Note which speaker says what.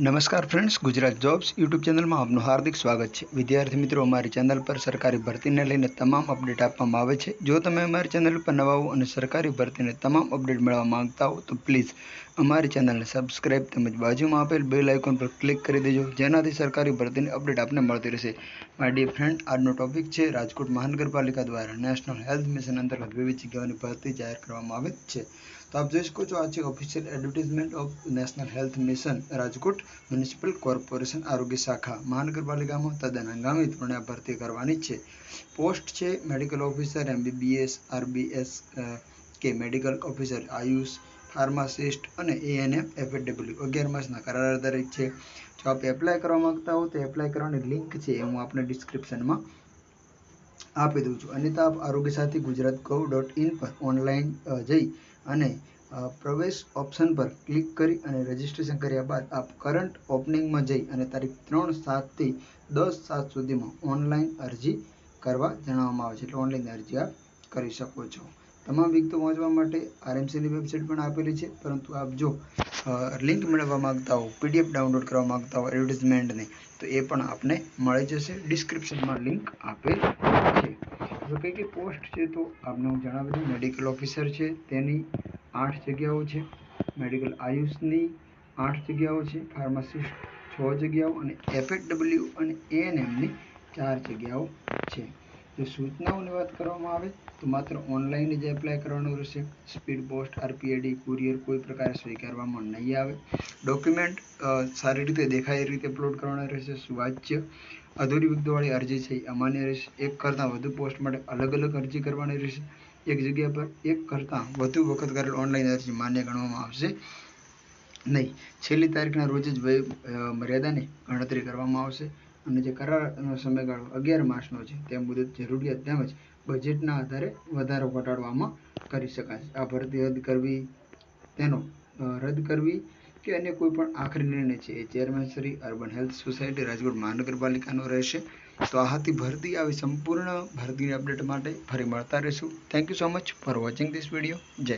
Speaker 1: નમસ્કાર friends Gujarat jobs YouTube ચેનલમાં આપનું હાર્દિક સ્વાગત છે. વિદ્યાર્થી મિત્રો, અમારી ચેનલ પર સરકારી ભરતીને લઈને તમામ અપડેટ આપવામાં આવે છે. જો તમે અમારી ચેનલ પર નવા હો અને સરકારી ભરતીને તમામ અપડેટ મેળવવા માંગતા હો, તો પ્લીઝ અમારી ચેનલને સબસ્ક્રાઇબ તેમજ બાજુમાં આપેલ બેલ આઇકોન પર ક્લિક કરી દેજો, જેનાથી સરકારી ભરતીની અપડેટ આપને મળતી રહેશે. માય ડિયર ફ્રેન્ડ આજનો ટોપિક છે રાજકોટ મહાનગરપાલિકા દ્વારા નેશનલ હેલ્થ મિશન અંતર્ગત વિવિધ જગ્યાઓની ભરતી જાહેર કરવામાં આવે છે. તો આપ જોઈ શકો છો, આ છે official advertisement of national health mission Rajkot municipal corporation આરોગ્ય શાખા, મહાનગરપાલિકામાં તદ્દન હંગામી ધોરણે ભરતી કરવાની છે. પોસ્ટ છે મેડિકલ ઓફિસર એમબીબીએસ આરબીએસ કે મેડિકલ ઓફિસર આયુષ ફાર્માસિસ્ટ અને એએનએમ એફએડબલ્યુ અગિયાર માસના કરાર આધારિત છે. જો આપ એપ્લાય કરવા માંગતા હો તો એપ્લાય કરવાની લિંક છે એ હું આપને ડિસ્ક્રિપ્શનમાં આપી દઉં છું. અન્યથા, આપ Arogya Sathi Gujarat gov dot in પર ઓનલાઈન જઈ અને પ્રવેશ ઓપ્શન પર ક્લિક કરી અને રજિસ્ટ્રેશન કર્યા બાદ આપ કરંટ ઓપનિંગમાં જઈ અને તારીખ ત્રણ સાતથી દસ સાત સુધીમાં ઓનલાઈન અરજી કરવા જણાવવામાં આવે છે. એટલે ઓનલાઈન અરજી આપ કરી શકો છો. તમામ વિગતો વાંચવા માટે આરએમસીની વેબસાઇટ પણ આપેલી છે. પરંતુ આપ જો લિંક મેળવવા માંગતા હો પીડીએફ ડાઉનલોડ કરવા માગતા હો એડવર્ટિઝમેન્ટની તો એ પણ આપને મળી જશે. ડિસ્ક્રિપ્શનમાં લિંક આપેલ છે. જો કઈ કઈ પોસ્ટ છે તો આપને હું જણાવી દઉં મેડિકલ ઓફિસર છે, તેની આઠ જગ્યાઓ છે. મેડિકલ આયુષની આઠ જગ્યાઓ છે ફાર્માસિસ્ટ છ જગ્યાઓ અને એફએડબલ્યુ અને એએનએમની ચાર જગ્યાઓ છે. જો સૂચનાઓની વાત કરવામાં આવે, તો માત્ર ઓનલાઈન જ એપ્લાય કરવાનું રહેશે. સ્પીડ પોસ્ટ આરપીઆઈડી કુરિયર કોઈ પ્રકારે સ્વીકારવામાં નહીં આવે. ડોક્યુમેન્ટ સારી રીતે દેખાય એ રીતે અપલોડ કરવાના રહેશે. સુવાચ્ય અધૂરી વિગતોવાળી અરજી છે. અમાન્ય રહેશે. એક કરતાં વધુ પોસ્ટ માટે અલગ અલગ અરજી કરવાની રહેશે. એક જગ્યા પર એક કરતાં વધુ વખત કરેલ ઓનલાઈન અરજી માન્ય ગણવામાં આવશે નહીં. છેલ્લી તારીખના રોજ જ વય મર્યાદાની ગણતરી કરવામાં આવશે અને જે કરારનો સમયગાળો અગિયાર માસનો છે તે મુદત જરૂરિયાત તેમજ બજેટના આધારે વધારો ઘટાડવામાં કરી શકાશે આ ભરતી રદ કરવી, તેનો રદ કરવી કે અન્ય કોઈ પણ આખરી નિર્ણય છે. એ chairman Shri urban health society Rajkot મહાનગરપાલિકાનો રહેશે. તો આ હતી ભરતી આવી સંપૂર્ણ ભરતીની અપડેટ માટે ફરી મળતા રહીશું. Thank you so much for watching this video જય